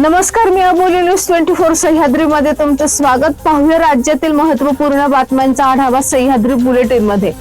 नमस्कार मी Aboli news twenty four सह्याद्रीमध्ये तुमचं स्वागत. पाहूया राज्यातील महत्त्वपूर्ण बातम्यांचा आढावा सह्याद्री बुलेटिनमध्ये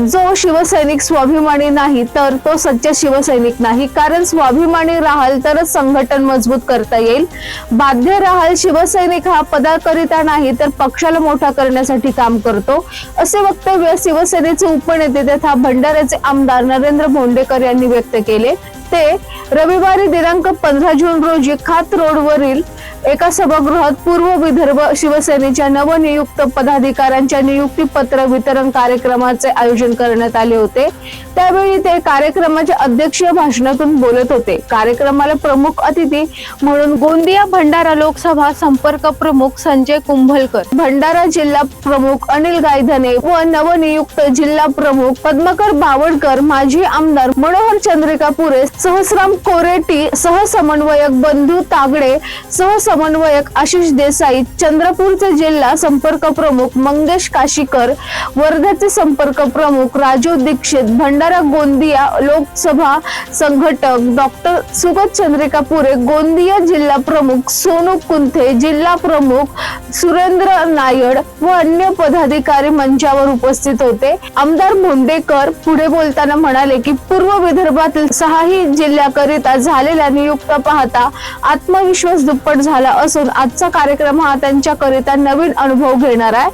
जो शिवसैनिक स्वाभिमानी नाही तर तो सच्चा शिवसैनिक नाही. कारण स्वाभिमानी राहाल तरच संघटन मजबूत करता येईल. बाध्य राहाल शिवसैनिक हा पदाकरिता नाही तर पक्षाला मोठा करण्यासाठी काम करतो. असे वक्तव्य शिवसेनेचे उपनेते तथा भंडाऱ्याचे आमदार नरेंद्र भोंडेकर यांनी व्यक्त केले. ते रविवारी दिनांक पंधरा जून रोजी खात रोडवरील एका सभागृहात पूर्व विदर्भ शिवसेनेच्या नवनियुक्त पदाधिकाऱ्यांच्या नियुक्ती पत्र वितरण कार्यक्रमाचे आयोजन करण्यात आले होते. त्यावेळी ते कार्यक्रमाच्या अध्यक्षीय भाषणातून बोलत होते. कार्यक्रमाला प्रमुख अतिथी म्हणून गोंदिया भंडारा लोकसभा संपर्क प्रमुख संजय कुंभलकर भंडारा जिल्हा प्रमुख अनिल गायधने व नवनियुक्त जिल्हा प्रमुख पद्मकर बावडकर माजी आमदार मनोहर चंद्रिका पुरे सहस्राम कोरेटी सहसमन्वयक बंधू तागडे समन्वयक आशिष देसाई चंद्रपूरचे जिल्हा संपर्क प्रमुख मंगेश काशीकर वर्ध्याचे संपर्क प्रमुख राजू दीक्षित भंडारा गोंदिया लोकसभा संघटक डॉक्टर सुगत चंद्रिका पुरे गोंदिया जिल्हा प्रमुख सोनू कुंथे जिल्हा प्रमुख सुरेंद्र नायड व अन्य पदाधिकारी मंचावर उपस्थित होते. आमदार मुंडेकर पुढे बोलताना म्हणाले की पूर्व विदर्भातील सहाही जिल्ह्याकरिता झालेल्या नियुक्त पाहता आत्मविश्वास दुप्पट झाला असून आजचा कार्यक्रम हा त्यांच्याकरिता नवीन अनुभव घेणार आहे.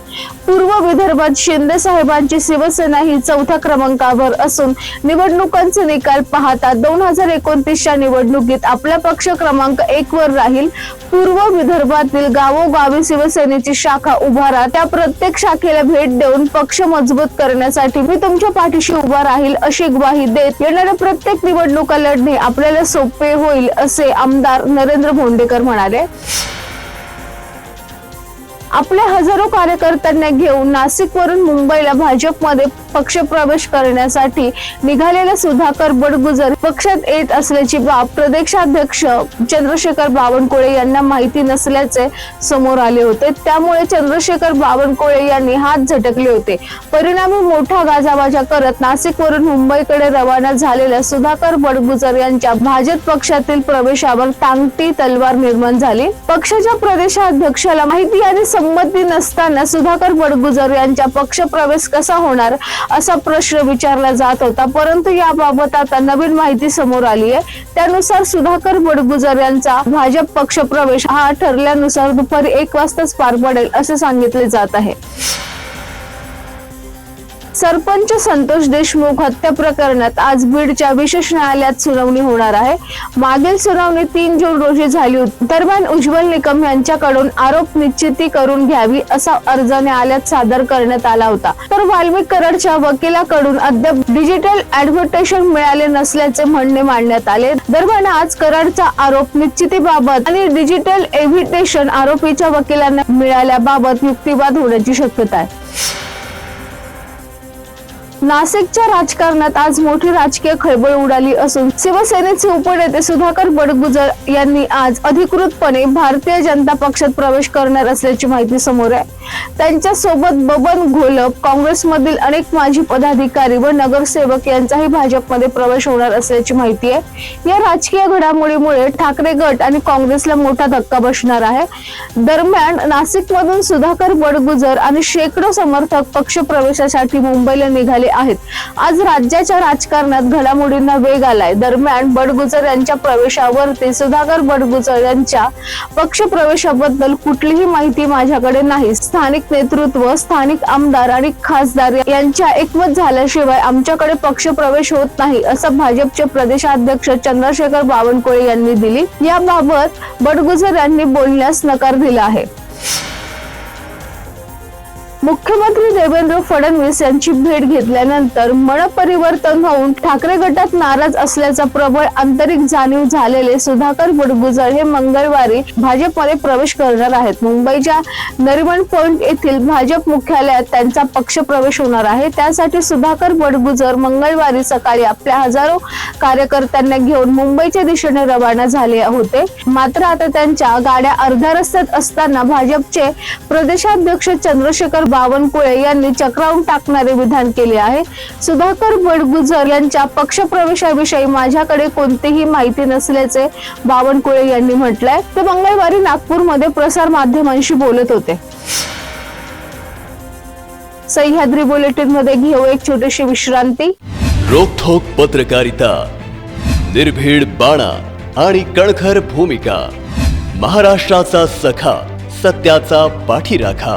पूर्व विदर्भात शिंदे साहेबांची शिवसेना ही चौथ्या क्रमांकावर असून निवडणुकांचे निकाल पाहता दोन हजार एकोणतीसच्या निवडणुकीत आपला पक्ष क्रमांक एक वर राहील. पूर्व विदर्भातील गावोगावी शिवसेनेची शाखा उभारा त्या प्रत्येक शाखेला भेट देऊन पक्ष मजबूत करण्यासाठी मी तुमच्या पाठीशी उभा राहील अशी ग्वाही देत येणाऱ्या प्रत्येक निवडणुका लढणे आपल्याला सोपे होईल असे आमदार नरेंद्र भोंडेकर म्हणाले. आपल्या हजारो कार्यकर्त्यांना घेऊन नाशिकवरून मुंबईला भाजपमध्ये पक्षप्रवेश करण्यासाठी निघालेले सुधाकर बडगुजर पक्षात येत असल्याची बाब प्रदेशाध्यक्ष चंद्रशेखर बावनकुळे यांना माहिती नसल्याचे समोर आले होते. त्यामुळे चंद्रशेखर बावनकुळे यांनी हात झटकले होते. परिणामी मोठा गाजावाजा करत नाशिकवरून मुंबईकडे रवाना झालेल्या सुधाकर बडगुजर यांच्या भाजप पक्षातील प्रवेशावर टांगती तलवार निर्माण झाली. पक्षाच्या प्रदेशाध्यक्षाला माहिती आणि संमती नसताना सुधाकर बडगुजर यांचा पक्ष प्रवेश कसा होणार? असा प्रश्न विचारला जात होता. परंतु याबाबत आता नवीन माहिती समोर आली आहे. त्यानुसार सुधाकर बडगुजर यांचा भाजप पक्ष प्रवेश हा ठरल्यानुसार दुपारी एक वाजताच पार पडेल असे सांगितले जात आहे. सरपंच संतोष देशमुख हत्या प्रकरणात आज बीडच्या विशेष न्यायालयात सुनावणी होणार आहे. मागील सुनावणी तीन जून रोजी झाली होती. दरम्यान उज्ज्वल निकम यांच्याकडून आरोप निश्चिती करून घ्यावी असा अर्ज न्यायालयात सादर करण्यात आला होता. तर वाल्मिक कराडच्या वकिलाकडून अद्याप डिजिटल ऍडव्हर्टेशन मिळाले नसल्याचे म्हणणे मांडण्यात आले. दरम्यान आज कराडचा आरोप निश्चितीबाबत आणि डिजिटल एव्हिटेशन आरोपीच्या वकिलांना मिळाल्याबाबत युक्तिवाद होण्याची शक्यता आहे. नाशिकच्या राजकारणात आज मोठी राजकीय खळबळ उडाली असून शिवसेनेचे उपनेते सुधाकर बडगुजर यांनी आज अधिकृतपणे भारतीय जनता पक्षात प्रवेश करणार असल्याची माहिती समोर आहे. त्यांच्यासोबत बबन घोलप काँग्रेसमधील अनेक माजी पदाधिकारी व नगरसेवक यांचाही भाजपमध्ये प्रवेश होणार असल्याची माहिती आहे. या राजकीय घडामोडीमुळे ठाकरे गट आणि काँग्रेसला मोठा धक्का बसणार आहे. दरम्यान नाशिकमधून सुधाकर बडगुजर आणि शेकडो समर्थक पक्ष प्रवेशासाठी मुंबईला निघाले आहेत. आज राज्याच्या राजकारणात घडामोडींना वेग आलाय. दरम्यान बडगुजर यांच्या प्रवेशावरती सुधाकर बडगुजर यांच्या पक्ष प्रवेशाबद्दल कुठलीही माहिती माझ्याकडे नाही. स्थानिक नेतृत्व स्थानिक आमदार आणि खासदार यांच्या एकमत झाल्याशिवाय आमच्याकडे पक्ष प्रवेश होत नाही असं भाजपचे प्रदेशाध्यक्ष चंद्रशेखर बावनकुळे यांनी दिली. याबाबत बडगुजर यांनी बोलण्यास नकार दिला आहे. मुख्यमंत्री देवेंद्र फडणवीस यांची भेट घेतल्यानंतर मनपरिवर्तन होऊन ठाकरे गटात नाराज असल्याचा प्रबळ आंतरिक जाणीव झालेले सुधाकर बुडगुजर हे मंगळवारी भाजपमध्ये प्रवेश करणार आहेत. मुंबईच्या नरिमन पॉइंट येथील भाजप मुख्यालयात त्यांचा पक्ष प्रवेश होणार आहे. त्यासाठी सुधाकर बडगुजर मंगळवारी सकाळी आपल्या हजारो कार्यकर्त्यांना घेऊन मुंबईच्या दिशेने रवाना झाले होते. मात्र आता त्यांच्या गाड्या अर्ध्या रस्त्यात असताना भाजपचे प्रदेशाध्यक्ष चंद्रशेखर बावनकुळे यांनी चक्रावून टाकणारे विधान केले आहे. सुधाकर बडगुजर यांच्या पक्षप्रवेशाविषयी माझ्याकडे कोणतीही माहिती नसल्याचे बावनकुळे यांनी म्हटलंय. ते मंगळवारी नागपूरमध्ये प्रसार माध्यमांशी बोलत होते. सह्याद्री बुलेटिनमध्ये घेऊ एक छोटीशी विश्रांती. रोखोक पत्रकारिता निर्भीड बाणा आणि कणखर भूमिका महाराष्ट्राचा सखा सत्याचा पाठीराखा.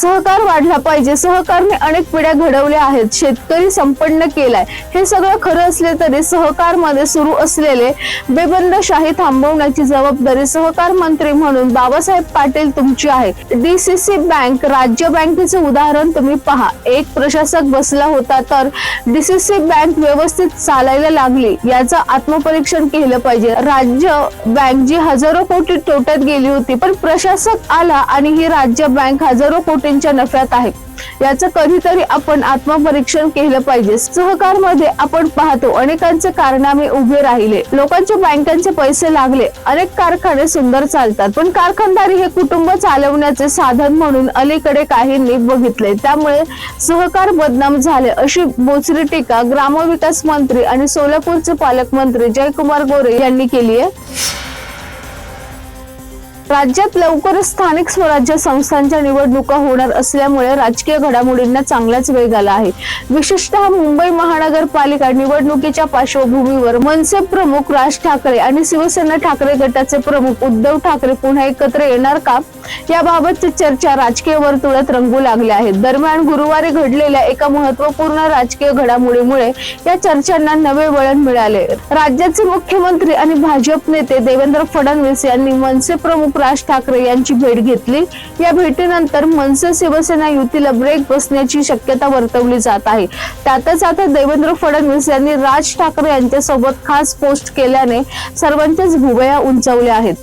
सहकार वाढला पाहिजे. सहकारने अनेक पिढ्या घडवल्या आहेत. शेतकरी संपन्न केलाय. हे सगळं खरं असले तरी सहकारमध्ये सुरू असलेले बेबंदशाही थांबवण्याची जबाबदारी सहकार मंत्री म्हणून बाबासाहेब पाटील तुमची आहे. डीसीसी बँक राज्य बँकेचे उदाहरण तुम्ही पहा. एक प्रशासक बसला होता तर डीसीसी बँक व्यवस्थित चालायला लागली. याचं आत्मपरीक्षण केलं पाहिजे. राज्य बँक जी हजारो कोटी तोट्यात गेली होती पण प्रशासक आला आणि ही राज्य बँक हजारो कोटी कोटींच्या नफ्यात आहे. याचं कधीतरी आपण आत्मपरीक्षण केलं पाहिजे. सहकारमध्ये आपण पाहतो अनेकांचे कारनामे उभे राहिले. लोकांच्या बँकांचे पैसे लागले. अनेक कारखाने सुंदर चालतात. पण कारखानदारी हे कुटुंब चालवण्याचे साधन म्हणून अलीकडे काहींनी बघितले. त्यामुळे सहकार बदनाम झाले अशी बोचरी टीका ग्रामविकास मंत्री आणि सोलापूरचे पालकमंत्री जयकुमार गोरे यांनी केली आहे. राज्यात लवकरच स्थानिक स्वराज्य संस्थांच्या निवडणुका होणार असल्यामुळे राजकीय घडामोडींना चांगलाच वेग आला आहे. विशेषतः मुंबई महानगरपालिका निवडणुकीच्या पार्श्वभूमीवर मनसे प्रमुख राज ठाकरे आणि शिवसेना ठाकरे गटाचे प्रमुख उद्धव ठाकरे पुन्हा एकत्र येणार का? याबाबतची चर्चा राजकीय वर्तुळात रंगू लागल्या आहेत. दरम्यान गुरुवारी घडलेल्या एका महत्त्वपूर्ण राजकीय घडामोडीमुळे या चर्चांना नवे वळण मिळाले. राज्याचे मुख्यमंत्री आणि भाजप नेते देवेंद्र फडणवीस यांनी मनसे प्रमुख राज ठाकरे यांची भेट घेतली. या भेटीनंतर मनसे शिवसेना युतीला ब्रेक बसण्याची शक्यता वर्तवली जात आहे. त्यातच आता देवेंद्र फडणवीस यांनी राज ठाकरे यांच्यासोबत खास पोस्ट केल्याने सर्वांच्याच भुवया उंचावल्या आहेत.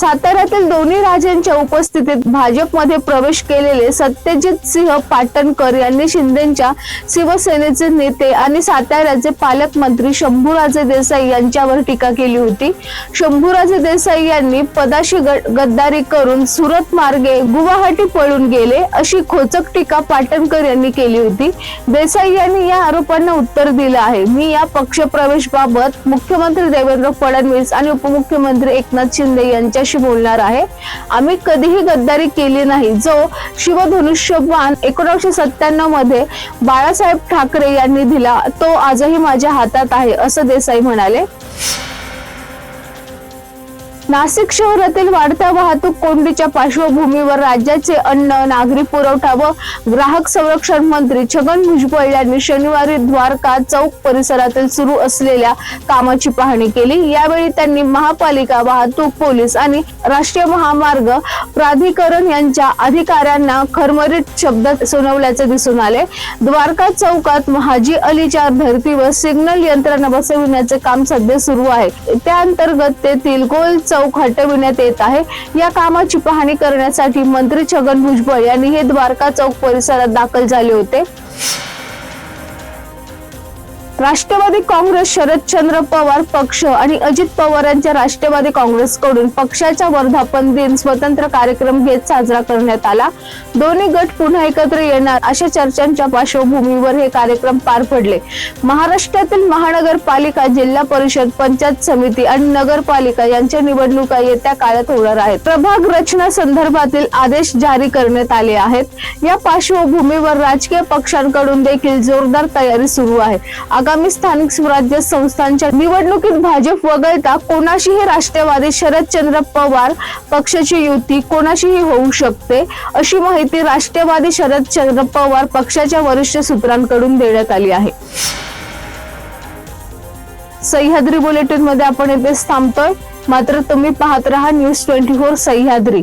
साताऱ्यातील दोन्ही राजांच्या उपस्थितीत भाजपमध्ये प्रवेश केलेले सत्यजित सिंह पाटणकर यांनी शिंदेच्या शिवसेनेचे नेते आणि साताऱ्याचे पालकमंत्री शंभूराजे देसाई यांच्यावर टीका केली होती. शंभूराजे देसाई यांनी पदाशी गद्दारी करून सुरत मार्गे गुवाहाटी पळून गेले अशी खोचक टीका पाटणकर यांनी केली होती. देसाई यांनी या आरोपांना उत्तर दिलं आहे. मी या पक्षप्रवेशबाबत मुख्यमंत्री देवेंद्र फडणवीस आणि उपमुख्यमंत्री एकनाथ शिंदे यांच्या तुमच्याशी बोलणार आहे. आम्ही कधीही गद्दारी केली नाही. जो शिवधनुष्यबाण एकोणीसशे सत्त्याण्णवमध्ये बाळासाहेब ठाकरे यांनी दिला तो आजही माझ्या हातात आहे असं देसाई म्हणाले. नाशिक शहरातील वाढत्या वाहतूक कोंडीच्या पार्श्वभूमीवर राज्याचे अन्न नागरी पुरवठा व ग्राहक संरक्षण मंत्री छगन भुजबळ यांनी शनिवारी द्वारका चौक परिसरातील सुरू असलेल्या कामाची पाहणी केली. यावेळी त्यांनी महापालिका वाहतूक पोलीस आणि राष्ट्रीय महामार्ग प्राधिकरण यांच्या अधिकाऱ्यांना खरमरीत शब्दात सुनावल्याचे दिसून आले. द्वारका चौकात महाजी अलीच्या धर्तीवर सिग्नल यंत्रणा बसविण्याचे काम सध्या सुरू आहे. त्या अंतर्गत तेथील गोल चौक चौक हटविण्यात येत आहे. या कामाची पाहणी करण्यासाठी मंत्री छगन भुजबळ यांनी हे द्वारका चौक परिसरात दाखल झाले होते. राष्ट्रवादी काँग्रेस शरदचंद्र पवार पक्ष आणि अजित पवार यांच्या राष्ट्रवादी काँग्रेसकडून पक्षाचा वर्धापन दिन स्वतंत्र कार्यक्रम घेत साजरा करण्यात आला. दोन्ही गट पुन्हा एकत्र येणार अशा चर्चांच्या पार्श्वभूमीवर हे कार्यक्रम पार पडले. महाराष्ट्रातील महानगरपालिका जिल्हा परिषद पंचायत समिती आणि नगरपालिका यांच्या निवडणुका येत्या काळात होणार आहेत. प्रभाग रचना संदर्भातील आदेश जारी करण्यात आले आहेत. या पार्श्वभूमीवर राजकीय पक्षांकडून देखील जोरदार तयारी सुरू आहे. आगामी स्थानिक स्वराज्य संस्थांच्या निवडणुकीत भाजप वगळता कोणाशीही राष्ट्रवादी शरदचंद्र पवार पक्षाची युती कोणाशीही होऊ शकते अशी माहिती राष्ट्रवादी शरदचंद्र पवार पक्षाच्या वरिष्ठ सूत्रांकडून देण्यात आली आहे. सह्याद्री बुलेटिनमध्ये आपण येथेच थांबतोय. मात्र तुम्ही पाहत रहा न्यूज ट्वेंटी फोर सह्याद्री.